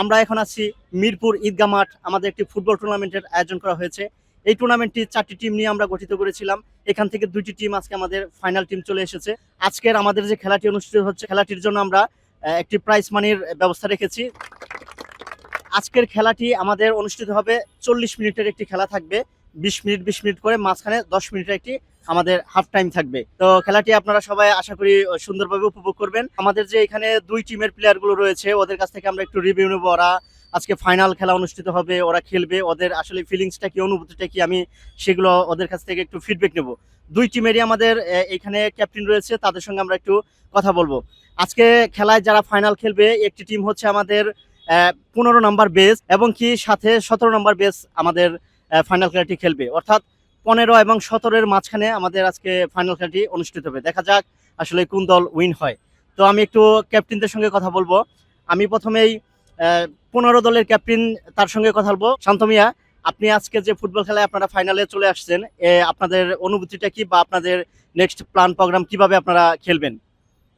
আমরা এখন আছি মিরপুর ঈদগা মাঠ। আমাদের একটি ফুটবল টুর্নামেন্টের আয়োজন করা হয়েছে। এই টুর্নামেন্টটি চারটি টিম নিয়ে আমরা গঠিত করেছিলাম। এখান থেকে দুইটি টিম আজকে আমাদের ফাইনাল টিম চলে এসেছে। আজকের আমাদের যে খেলাটি অনুষ্ঠিত হচ্ছে, খেলাটির জন্য আমরা একটি প্রাইজ মানির ব্যবস্থা রেখেছি। আজকের খেলাটি আমাদের অনুষ্ঠিত হবে চল্লিশ মিনিটের একটি খেলা থাকবে। বিশ মিনিট বিশ মিনিট করে মাঝখানে দশ মিনিটের একটি আমাদের হাফ টাইম থাকবে। তো খেলাটি আপনারা সবাই আশা করি সুন্দরভাবে উপভোগ করবেন। আমাদের যে এখানে দুই টিমের প্লেয়ারগুলো রয়েছে, ওদের কাছ থেকে আমরা একটু রিভিউ নেব। ওরা আজকে ফাইনাল খেলা অনুষ্ঠিত হবে, ওরা খেলবে। ওদের আসলে ফিলিংসটা কি, অনুভূতিটা কি, আমি সেগুলো ওদের কাছ থেকে একটু ফিডব্যাক নেব। দুই টিমেরই আমাদের এখানে ক্যাপ্টেন রয়েছে, তাদের সঙ্গে আমরা একটু কথা বলব। আজকে খেলায় যারা ফাইনাল খেলবে, একটি টিম হচ্ছে আমাদের পনেরো নাম্বার বেস এবং কি সাথে সতেরো নাম্বার বেস আমাদের ফাইনাল খেলাটি খেলবে। অর্থাৎ পনেরো এবং সতেরোর মাঝখানে আমাদের আজকে ফাইনাল খেলাটি অনুষ্ঠিত হবে। দেখা যাক আসলে কোন দল উইন হয়। তো আমি একটু ক্যাপ্টেনদের সঙ্গে কথা বলব। আমি প্রথমেই পনেরো দলের ক্যাপ্টেন তার সঙ্গে কথা বলব। শান্তমিয়া আপনি আজকে যে ফুটবল খেলায় আপনারা ফাইনালে চলে আসছেন এ, আপনাদের অনুভূতিটা কি বা আপনাদের নেক্সট প্ল্যান প্রোগ্রাম কীভাবে আপনারা খেলবেন?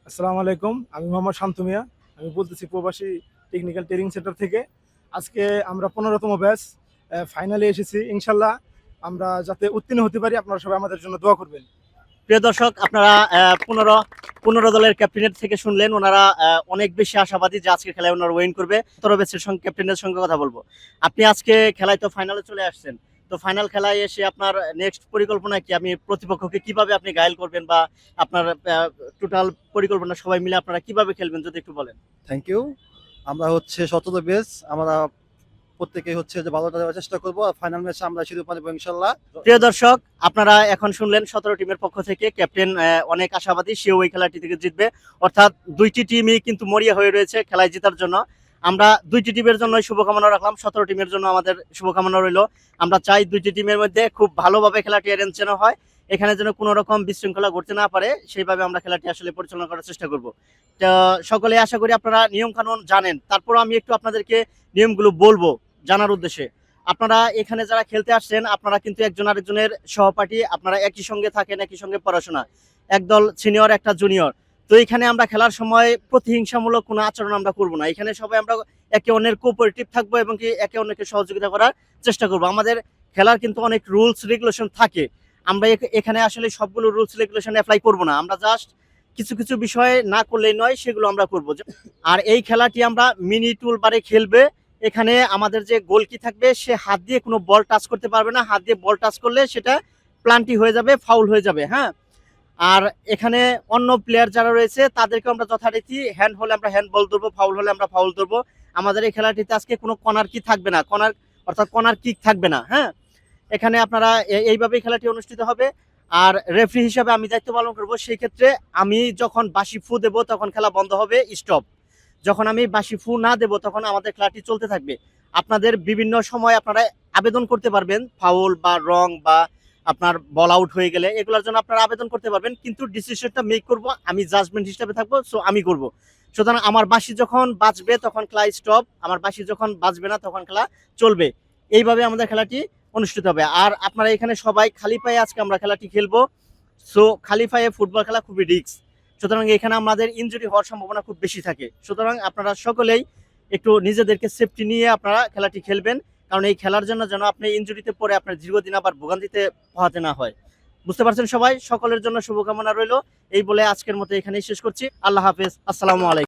আসসালামু আলাইকুম আমি মোহাম্মদ শান্তমিয়া আমি বলতেছি প্রবাসী টেকনিক্যাল ট্রেনিং সেন্টার থেকে। আজকে আমরা পনেরোতম ব্যাচ ফাইনালে এসেছি। ইনশাল্লাহ আমরা যাতে উত্তীর্ণ হতে পারি আপনারা সবাই আমাদের জন্য দোয়া করবেন। প্রিয় দর্শক আপনারা পনেরো পনেরো দলের ক্যাপ্টেনের থেকে শুনলেন ওনারা অনেক বেশি আশাবাদী যে আজকে খেলায় ওনারা ওয়েন করবে। সতেরো ব্যাচের সঙ্গে ক্যাপ্টেনের সঙ্গে কথা বলব। আপনি আজকে খেলায় তো ফাইনালে চলে আসছেন। তো ফাইনাল খেলায় এসে আপনার নেক্সট পরিকল্পনা কি? আপনি প্রতিপক্ষকে কীভাবে আপনি গাইল করবেন বা আপনার টোটাল পরিকল্পনা সবাই মিলে আপনারা কীভাবে খেলবেন যদি একটু বলেন। থ্যাংক ইউ আমরা হচ্ছে শতত বেস আমরা প্রত্যেকে হচ্ছে যে ভালোটা দেওয়ার চেষ্টা করব। আর ফাইনাল ম্যাচে আমরা শিরোপা নেব ইনশাল্লাহ। প্রিয় দর্শক, আপনারা এখন শুনলেন সতেরো টিমের পক্ষ থেকে ক্যাপ্টেন অনেক আশাবাদী সেও ওই খেলাটি থেকে জিতবে। অর্থাৎ দুইটি টিমই কিন্তু মরিয়া হয়ে রয়েছে খেলায় জেতার জন্য। আমরা দুইটি টিমের জন্য শুভকামনা রাখলাম, সতেরো টিমের জন্য আমাদের শুভকামনা রইল। আমরা চাই দুইটি টিমের মধ্যে খুব ভালোভাবে খেলাটি অ্যারেঞ্জ যেন হয়, এখানে যেন কোনো রকম বিশৃঙ্খলা ঘটতে না পারে, সেইভাবে আমরা খেলাটি আসলে পরিচালনা করার চেষ্টা করব। সকলে আশা করি আপনারা নিয়ম কানুন জানেন। তারপর আমি একটু আপনাদেরকে নিয়মগুলো বলব। জানার উদ্দেশ্যে। আপনারা এখানে যারা খেলতে আসছেন, আপনারা কিন্তু একজন আরেকজনের সহপাঠী, আপনারা একই সঙ্গে থাকেন, একই সঙ্গে পড়াশোনা। একদল সিনিয়র, একটা জুনিয়র। তো এখানে আমরা খেলার সময় প্রতিহিংসামূলক কোনো আচরণ আমরা করব না। এখানে সবাই আমরা একে অন্যের কোঅপারেটিভ থাকব এবং কি একে অন্যকে সহযোগিতা করার চেষ্টা করব। আমাদের খেলার কিন্তু অনেক রুলস রেগুলেশন থাকে। আমরা এখ- এখানে আসলে সবগুলো রুলস রেগুলেশন অ্যাপ্লাই করব না। আমরা জাস্ট কিছু কিছু বিষয়ে না করলেই নয়, সেগুলো আমরা করব। আর এই খেলাটি আমরা মিনি টুল বারে খেলবে এখানে আমাদের যে গোলকি থাকবে, সে হাত দিয়ে কোনো বল টাচ করতে পারবে না। হাত দিয়ে বল টাচ করলে সেটা প্লান্টি হয়ে যাবে, ফাউল হয়ে যাবে হ্যাঁ? আর এখানে অন্য প্লেয়ার যারা রয়েছে তাদেরকে আমরা যথারীতি হ্যান্ড হলে আমরা হ্যান্ড বল ধরবো ফাউল হলে আমরা ফাউল ধরবো। আমাদের এই খেলাটিতে আজকে কোনো কর্নার কি থাকবে না কর্নার অর্থাৎ কর্নার কিক থাকবে না হ্যাঁ? এখানে আপনারা এইভাবেই খেলাটি অনুষ্ঠিত হবে। আর রেফারি হিসাবে আমি দায়িত্ব পালন করব, সেই ক্ষেত্রে আমি যখন বাসি ফু দেবো, তখন খেলা বন্ধ হবে স্টপ যখন আমি বাসি ফু না দেবো, তখন আমাদের খেলাটি চলতে থাকবে। আপনাদের বিভিন্ন সময় আপনারা আবেদন করতে পারবেন ফাউল বা রং বা আপনার বল আউট হয়ে গেলে, এগুলোর জন্য আপনারা আবেদন করতে পারবেন, কিন্তু ডিসিশনটা মেক করব, আমি জাজমেন্ট হিসাবে থাকব সো আমি করব। সুতরাং আমার বাসি যখন বাঁচবে তখন খেলা স্টপ আমার বাসি যখন বাঁচবে না, তখন খেলা চলবে। এইভাবে আমাদের খেলাটি অনুষ্ঠিত হবে। আর আপনারা এখানে সবাই খালি পায়ে আজকে আমরা খেলাটি খেলব সো খালি পায়ে ফুটবল খেলা খুবই রিস্ক সুতরাং এখানে আমাদের ইঞ্জুরি হওয়ার সম্ভাবনা খুব বেশি থাকে। সুতরাং আপনারা সকলেই একটু নিজেদেরকে সেফটি নিয়ে আপনারা খেলাটি খেলবেন, কারণ এই খেলার জন্য যেন আপনি ইঞ্জুরিতে পরে আপনার দীর্ঘদিন আবার ভোগান্তিতে পোহাতে না হয়। বুঝতে পারছেন সবাই? সকলের জন্য শুভকামনা রইল। এই বলে আজকের মতো এখানেই শেষ করছি। আল্লাহ হাফেজ। আসসালামু আলাইকুম।